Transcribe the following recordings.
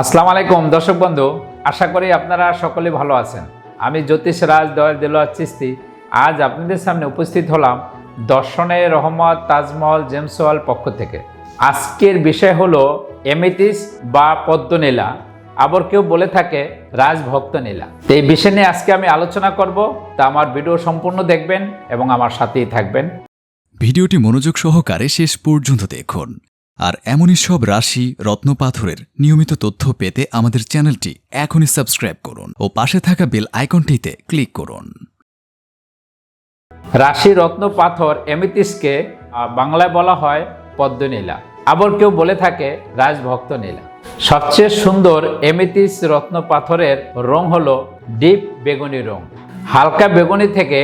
আসসালামু আলাইকুম, দর্শক বন্ধু, আশা করি আপনারা সকলে ভালো আছেন। আমি জ্যোতিষ রাজ দয়াল দিলোয়ার চিস্তি। আজ আপনাদের সামনে উপস্থিত হলাম দর্শনে রহমত তাজমহল জেমস হল পক্ষ থেকে। আজকের বিষয় হলো এমিতিস বা পদ্মনীলা। আবার কেউ বলে থাকে রাজভক্ত নীলা তো এই বিষয় নিয়ে আজকে আমি আলোচনা করব। তা আমার ভিডিও সম্পূর্ণ দেখবেন এবং আমার সাথেই থাকবেন। ভিডিওটি মনোযোগ সহকারে শেষ পর্যন্ত দেখুন। আর এমনই সব রাশি রত্নপাথরের নিয়মিত তথ্য পেতে আমাদের চ্যানেলটি এখনই সাবস্ক্রাইব করুন ও পাশে থাকা বেল আইকনটিতে ক্লিক করুন। রাশি রত্ন পাথর এমিতিসকে বাংলায় বলা হয় পদ্মনীলা। আবার কেউ বলে থাকে রাজভক্ত নীলা। সবচেয়ে সুন্দর এমিতিস রত্ন পাথরের রং হলো ডিপ বেগুনি রং। হালকা বেগুনি থেকে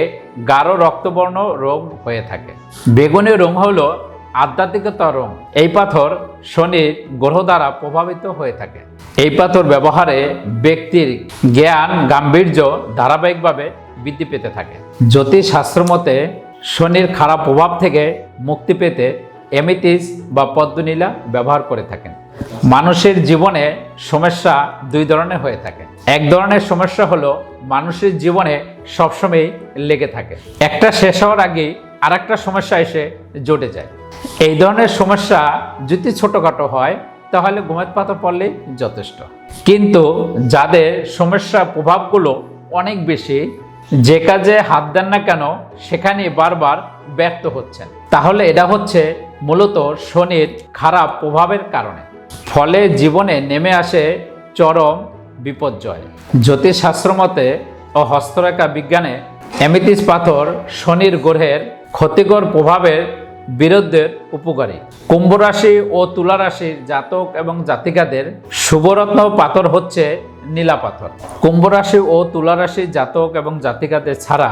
গাঢ় রক্তবর্ণ রং হয়ে থাকে। বেগুনি রং হলো আধ্যাত্মিকতা রং এই পাথর শনির গ্রহ দ্বারা প্রভাবিত হয়ে থাকে। এই পাথর ব্যবহারে ব্যক্তির জ্ঞান, গাম্ভীর্য ধারাবাহিকভাবে বৃদ্ধি পেতে থাকে। জ্যোতিষ শাস্ত্র মতে, শনির খারাপ প্রভাব থেকে মুক্তি পেতে এমিতিস বা পদ্মনীলা ব্যবহার করে থাকেন। মানুষের জীবনে সমস্যা দুই ধরনের হয়ে থাকে। এক ধরনের সমস্যা হলো, মানুষের জীবনে সবসময় লেগে থাকে। একটা শেষ হওয়ার আগেই আর একটা সমস্যা এসে জটে যায়। এই ধরনের সমস্যা যদি ছোটোখাটো হয়, তাহলে গোমেদ পাতা পড়লেই যথেষ্ট। কিন্তু যাদের সমস্যা প্রভাবগুলো অনেক বেশি, যে কাজে হাত দেন না কেন সেখানে বারবার ব্যর্থ হচ্ছেন। তাহলে এটা হচ্ছে মূলত শনির খারাপ প্রভাবের কারণে। ফলে জীবনে নেমে আসে চরম বিপর্যয়। জ্যোতিষশাস্ত্র মতে ও হস্তরেখা বিজ্ঞানে অ্যামিতিস পাথর শনির গ্রহের ক্ষতিকর প্রভাবের বিরুদ্ধে উপকারী। কুম্ভ রাশি ও তুলা রাশির জাতক এবং জাতিকাদের শুভরত্ন পাথর হচ্ছে নীলা পাথর। কুম্ভ রাশি ও তুলা রাশির জাতক এবং জাতিকাদের ছাড়া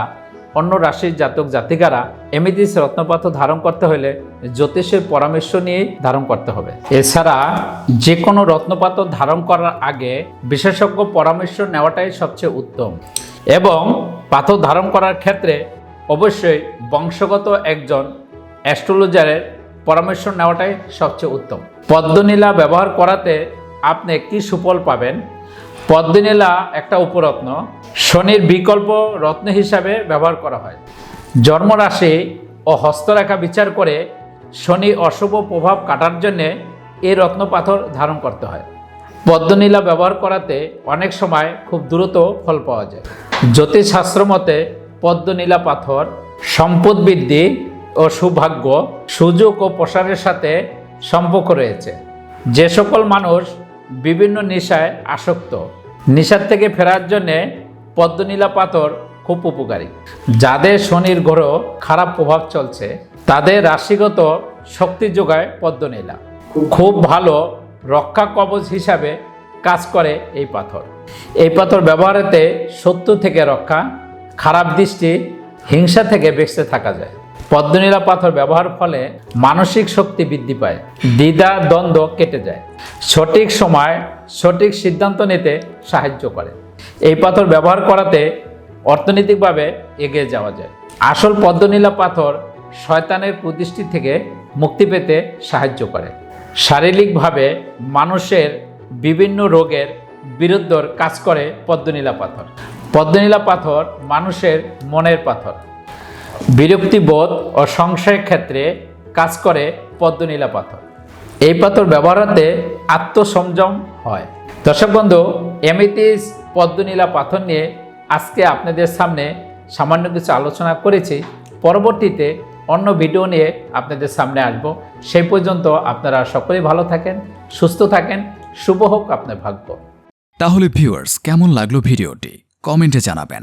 অন্য রাশির জাতক জাতিকারা এমিতিস রত্নপাথর ধারণ করতে হলে জ্যোতিষের পরামর্শ নিয়েই ধারণ করতে হবে। এছাড়া যে কোনো রত্নপাথর ধারণ করার আগে বিশেষজ্ঞ পরামর্শ নেওয়াটাই সবচেয়ে উত্তম এবং পাথর ধারণ করার ক্ষেত্রে অবশ্যই বংশগত একজন অ্যাস্ট্রোলজারের পরামর্শ নেওয়াটাই সবচেয়ে উত্তম। পদ্মনীলা ব্যবহার করাতে আপনি কি সুফল পাবেন? পদ্মনীলা একটা উপরত্ন। শনির বিকল্প রত্ন হিসাবে ব্যবহার করা হয়। জন্মরাশি ও হস্তরেখা বিচার করে শনি অশুভ প্রভাব কাটার জন্যে এই রত্ন পাথর ধারণ করতে হয়। পদ্মনীলা ব্যবহার করাতে অনেক সময় খুব দ্রুত ফল পাওয়া যায়। জ্যোতিষশাস্ত্র মতে পদ্মনীলা পাথর সম্পদ বৃদ্ধি ও সৌভাগ্য সুযোগ ও প্রসারের সাথে সম্পর্ক রয়েছে। যে সকল মানুষ বিভিন্ন নেশায় আসক্ত, নেশার থেকে ফেরার জন্যে পদ্মনীলা পাথর খুব উপকারী। যাদের শনির গ্রহ খারাপ প্রভাব চলছে, তাদের রাশিগত শক্তি যোগায় পদ্মনীলা। খুব ভালো রক্ষা কবচ হিসাবে কাজ করে এই পাথর। এই পাথর ব্যবহারেতে শত্রু থেকে রক্ষা, খারাপ দৃষ্টি, হিংসা থেকে বেঁচে থাকা যায়। পদ্মনীলা পাথর ব্যবহার ফলে মানসিক শক্তি বৃদ্ধি পায়, দ্বিধা, দ্বন্দ্ব কেটে যায়। সঠিক সময়, সঠিক সিদ্ধান্ত নিতে সাহায্য করে। এই পাথর ব্যবহার করাতে অর্থনৈতিকভাবে এগিয়ে যাওয়া যায়। আসল পদ্মনীলা পাথর শয়তানের কুদৃষ্টি থেকে মুক্তি পেতে সাহায্য করে। শারীরিকভাবে মানুষের বিভিন্ন রোগের বিরুদ্ধে কাজ করে পদ্মনীলা পাথর। পদ্মনীলা পাথর মানুষের মনের পাথর। বিরক্তিবোধ ও সংশয়ের ক্ষেত্রে কাজ করে পদ্মনীলা পাথর। এই পাথর ব্যবহারাতে আত্মসংযম হয়। দর্শক বন্ধু, এমিতিস পদ্মনীলা পাথর নিয়ে আজকে আপনাদের সামনে সামান্য কিছু আলোচনা করেছি। পরবর্তীতে অন্য ভিডিও নিয়ে আপনাদের সামনে আসব। সেই পর্যন্ত আপনারা সকলেই ভালো থাকেন, সুস্থ থাকেন, শুভ হোক আপনার ভাগ্য। তাহলে ভিউয়ার্স, কেমন লাগল ভিডিওটি? কমেন্টে জানাবেন।